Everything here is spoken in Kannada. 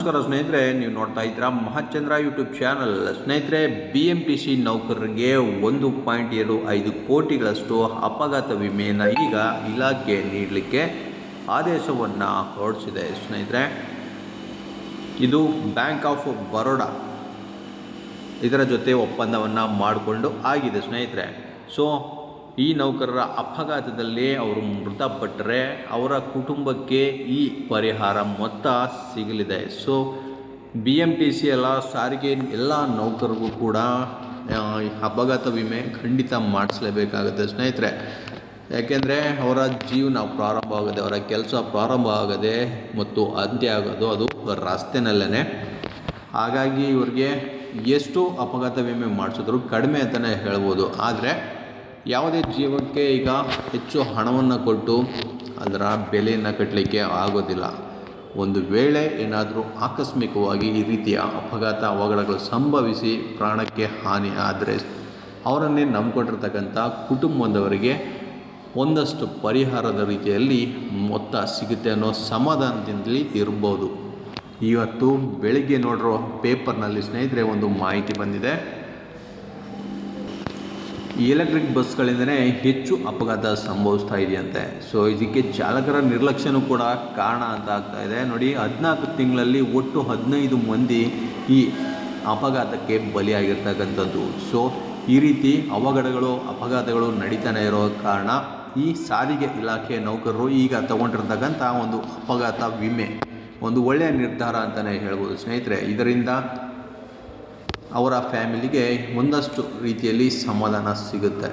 ನಮಸ್ಕಾರ ಸ್ನೇಹಿತರೆ, ನೀವು ನೋಡ್ತಾ ಇದ್ದೀರಾ ಮಹಾಚಂದ್ರ ಯೂಟ್ಯೂಬ್ ಚಾನಲ್ ಸ್ನೇಹಿತರೆ ಬಿ ಎಂ ಪಿ ಸಿ ನೌಕರರಿಗೆ ಒಂದು ಪಾಯಿಂಟ್ ಎರಡು ಐದು ಕೋಟಿಗಳಷ್ಟು ಅಪಘಾತ ವಿಮೆಯನ್ನು ಈಗ ಇಲಾಖೆ ನೀಡಲಿಕ್ಕೆ ಆದೇಶವನ್ನು ಹೊರಡಿಸಿದೆ ಸ್ನೇಹಿತರೆ. ಇದು ಬ್ಯಾಂಕ್ ಆಫ್ ಬರೋಡಾ ಇದರ ಜೊತೆ ಒಪ್ಪಂದವನ್ನು ಮಾಡಿಕೊಂಡು ಆಗಿದೆ ಸ್ನೇಹಿತರೆ. ಸೊ ಈ ನೌಕರರ ಅಪಘಾತದಲ್ಲಿ ಅವರು ಮೃತಪಟ್ಟರೆ ಅವರ ಕುಟುಂಬಕ್ಕೆ ಈ ಪರಿಹಾರ ಮೊತ್ತ ಸಿಗಲಿದೆ. So B M T C ಎಲ್ಲ ಸಾರಿಗೆ ಎಲ್ಲ ನೌಕರರಿಗೂ ಕೂಡ ಅಪಘಾತ ವಿಮೆ ಖಂಡಿತ ಮಾಡಿಸಲೇಬೇಕಾಗುತ್ತೆ ಸ್ನೇಹಿತರೆ. ಯಾಕೆಂದರೆ ಅವರ ಜೀವನ ಪ್ರಾರಂಭ ಆಗದೆ, ಅವರ ಕೆಲಸ ಪ್ರಾರಂಭ ಆಗದೆ ಮತ್ತು ಅಂತ್ಯ ಆಗೋದು ಅದು ರಸ್ತೆನಲ್ಲೇ ಹಾಗಾಗಿ ಇವ್ರಿಗೆ ಎಷ್ಟು ಅಪಘಾತ ವಿಮೆ ಮಾಡಿಸಿದ್ರು ಕಡಿಮೆ ಅಂತಲೇ ಹೇಳ್ಬೋದು. ಆದರೆ ಯಾವುದೇ ಜೀವಕ್ಕೆ ಈಗ ಹೆಚ್ಚು ಹಣವನ್ನು ಕೊಟ್ಟು ಅದರ ಬೆಲೆಯನ್ನು ಕಟ್ಟಲಿಕ್ಕೆ ಆಗೋದಿಲ್ಲ. ಒಂದು ವೇಳೆ ಏನಾದರೂ ಆಕಸ್ಮಿಕವಾಗಿ ಈ ರೀತಿಯ ಅಪಘಾತ ಅವಘಡಗಳು ಸಂಭವಿಸಿ ಪ್ರಾಣಕ್ಕೆ ಹಾನಿ ಆದರೆ ಅವರನ್ನೇ ನಂಬಿಕೊಂಡಿರ್ತಕ್ಕಂಥ ಕುಟುಂಬದವರಿಗೆ ಒಂದಷ್ಟು ಪರಿಹಾರದ ರೀತಿಯಲ್ಲಿ ಮೊತ್ತ ಸಿಗುತ್ತೆ ಅನ್ನೋ ಸಮಾಧಾನದಿಂದಲೇ ಇರ್ಬೋದು. ಇವತ್ತು ಬೆಳಿಗ್ಗೆ ನೋಡಿರೋ ಪೇಪರ್ನಲ್ಲಿ ಸ್ನೇಹಿತರೆ ಒಂದು ಮಾಹಿತಿ ಬಂದಿದೆ. ಎಲೆಕ್ಟ್ರಿಕ್ ಬಸ್ಗಳಿಂದಲೇ ಹೆಚ್ಚು ಅಪಘಾತ ಸಂಭವಿಸ್ತಾ ಇದೆಯಂತೆ. ಸೊ ಇದಕ್ಕೆ ಚಾಲಕರ ನಿರ್ಲಕ್ಷ್ಯನೂ ಕೂಡ ಕಾರಣ ಅಂತ ಆಗ್ತಾ ಇದೆ. ನೋಡಿ, ಹದಿನಾಲ್ಕು ತಿಂಗಳಲ್ಲಿ ಒಟ್ಟು ಹದಿನೈದು ಮಂದಿ ಈ ಅಪಘಾತಕ್ಕೆ ಬಲಿಯಾಗಿರ್ತಕ್ಕಂಥದ್ದು. ಸೊ ಈ ರೀತಿ ಅವಘಡಗಳು, ಅಪಘಾತಗಳು ನಡೀತಾನೆ ಇರೋ ಕಾರಣ ಈ ಸಾರಿಗೆ ಇಲಾಖೆ ನೌಕರರು ಈಗ ತಗೊಂಡಿರ್ತಕ್ಕಂಥ ಒಂದು ಅಪಘಾತ ವಿಮೆ, ಒಂದು ಒಳ್ಳೆಯ ನಿರ್ಧಾರ ಅಂತಲೇ ಹೇಳ್ಬೋದು ಸ್ನೇಹಿತರೆ. ಇದರಿಂದ ಅವರ ಫ್ಯಾಮಿಲಿಗೆ ಒಂದಷ್ಟು ರೀತಿಯಲ್ಲಿ ಸಮಾಧಾನ ಸಿಗುತ್ತೆ.